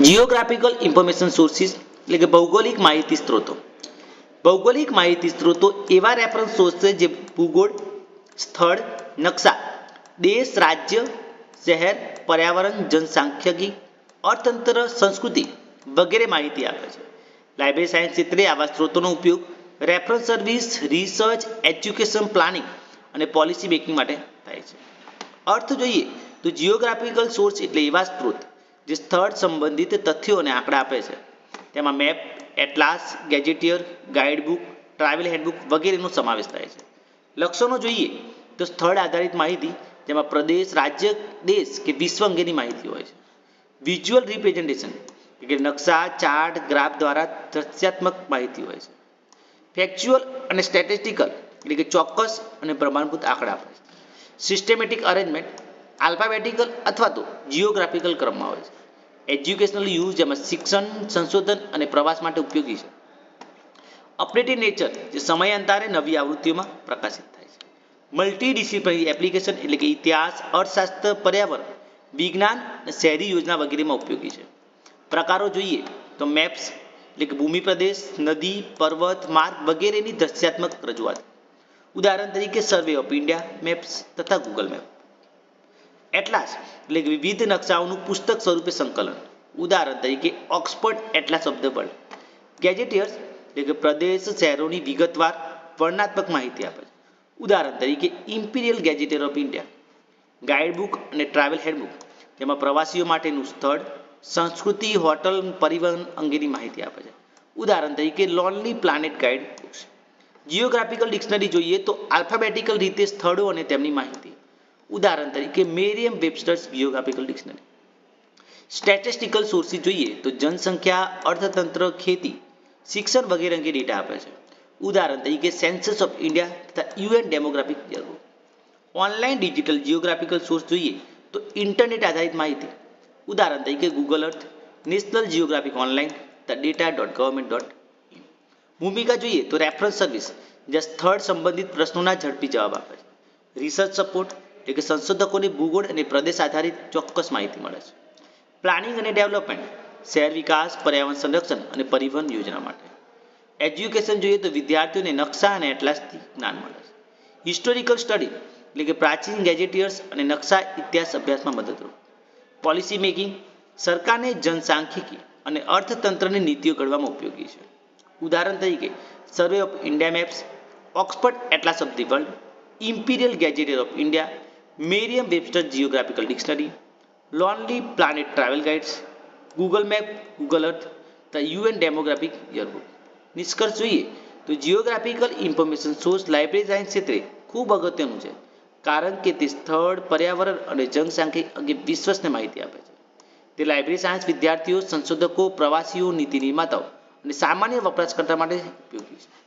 Geographical information sources એટલે કે ભૌગોલિક માહિતી સ્ત્રોતો. ભૌગોલિક માહિતી સ્ત્રોતો એવા રેફરન્સ સોર્સ છે જે ભૂગોળ, સ્થળ, નકશા, દેશ, રાજ્ય, શહેર, પર્યાવરણ, જનસાંખ્યિકી, અર્થતંત્ર, સંસ્કૃતિ વગેરે માહિતી આપે છે. લાઇબ્રેરી સાયન્સ ક્ષેત્રે આવા સ્ત્રોતોનો ઉપયોગ reference service research education planning અને પોલિસી મેકિંગ માટે થાય છે. અર્થ જોઈએ તો જિયોગ્રાફિકલ સોર્સ એટલે એવા સ્ત્રોત જે સ્થળ સંબંધિત તથ્યો અને આંકડા આપે છે. તેમાં map, atlas, gazetteer, guidebook, travel handbook વગેરેનો સમાવેશ થાય છે. લક્ષણો જોઈએ તો સ્થળ આધારિત માહિતી, જેમાં પ્રદેશ, રાજ્ય, દેશ કે વિશ્વ અંગેની માહિતી હોય છે. વિઝ્યુઅલ રિપ્રેઝન્ટેશન કે નકશા, ચાર્ટ, ગ્રાફ દ્વારા દ્રશ્યાત્મક માહિતી હોય છે. ફેક્ચ્યુઅલ અને સ્ટેટિસ્ટિકલ એટલે કે ચોક્કસ અને પ્રમાણભૂત આંકડા સિસ્ટેમેટિક અરેન્જમેન્ટ આલ્ફાબેટિકલ અથવા તો જિયોગ્રાફિકલ ક્રમમાં હોય છે. એજ્યુકેશનલ યુઝ જેમાં શિક્ષણ, સંશોધન અને પ્રવાસ માટે ઉપયોગી છે. અપડેટેડ નેચર જે સમયાંતરે નવી આવૃત્તિઓમાં પ્રકાશિત થાય છે. મલ્ટી એપ્લિકેશન એટલે કે ઇતિહાસ, અર્થશાસ્ત્ર, પર્યાવરણ, વિજ્ઞાન અને શહેરી યોજના વગેરેમાં ઉપયોગી છે. પ્રકારો જોઈએ તો મેપ્સ એટલે કે ભૂમિ પ્રદેશ, નદી, પર્વત, માર્ગ વગેરેની દ્રશ્યાત્મક રજૂઆત. ઉદાહરણ તરીકે સર્વે ઓફ ઇન્ડિયા મેપ્સ તથા ગૂગલ મેપ. એટલાસ એટલે વિવિધ નકશાઓનું પુસ્તક સ્વરૂપે સંકલન. ઉદાહરણ તરીકે ઓક્સફર્ડ એટલાસ શબ્દ ધ ગેજેટિયર્સ, એટલે કે પ્રદેશ શહેરોની વિગતવાર, વર્ણનાત્મક માહિતી આપે છે. ઉદાહરણ તરીકે imperial gazetteer of India. Guidebook અને ટ્રાવેલ હેન્ડબુક. જેમાં પ્રવાસીઓ માટેનું સ્થળ, સંસ્કૃતિ, હોટલ, પરિવહન અંગેની માહિતી આપે છે. ઉદાહરણ તરીકે Lonely Planet guide books geographical dictionary જોઈએ તો આલ્ફાબેટિકલ રીતે સ્થળો અને તેમની માહિતી. ઉદાહરણ તરીકે Merriam Webster's geographical dictionary statistical sources જોઈએ તો જનસંખ્યા, અર્થતંત્ર, ખેતી, શિક્ષણ વગેરે અંગે ડેટા આપે છે. ઉદાહરણ તરીકે સેન્સસ ઓફ ઇન્ડિયા તથા UN demographic yearbook online digital geographical source જોઈએ તો ઇન્ટરનેટ આધારિત માહિતી. ઉદાહરણ તરીકે Google Earth National Geographic online તથા ડેટા ડોટ ગવર્મેન્ટ ડોટ ભૂમિકા જોઈએ તો રેફરન્સ સર્વિસ જ્યાં સ્થળ સંબંધિત પ્રશ્નોના ઝડપી જવાબ આપે છે. રિસર્ચ સપોર્ટ એટલે કે સંશોધકોને ભૂગોળ અને પ્રદેશ આધારિત ચોક્કસ માહિતી મળે છે. પ્લાનિંગ અને ડેવલપમેન્ટ શહેર વિકાસ, પર્યાવરણ સંરક્ષણ અને પરિવહન યોજના માટે. એજ્યુકેશન જોઈએ તો વિદ્યાર્થીઓને નકશા અને એટલાસથી જ્ઞાન મળે છે. હિસ્ટોરિકલ સ્ટડી એટલે કે પ્રાચીન ગેજેટિયર્સ અને નકશા ઇતિહાસ અભ્યાસમાં મદદરૂપ. પોલિસી મેકિંગ સરકારને જનસાંખ્યિકી અને અર્થતંત્રની નીતિઓ ઘડવામાં ઉપયોગી છે. ઉદાહરણ તરીકે survey of India maps Oxford atlas of the world imperial gazetteer of India Merriam Webster geographical dictionary Lonely Planet travel guides Google map Google Earth the UN demographic yearbook નિષ્કર્ષ જોઈએ તો geographical information source library science ક્ષેત્રે ખૂબ અગત્યનું છે, કારણ કે તે સ્થળ, પર્યાવરણ અને જનસાંખ્યિક અંગે વિશ્વસને માહિતી આપે છે. તે લાઇબ્રેરી સાયન્સ વિદ્યાર્થીઓ, સંશોધકો, પ્રવાસીઓ, નીતિ નિર્માતાઓ અને સામાન્ય વપરાશકર્તા માટે ઉપયોગી છે.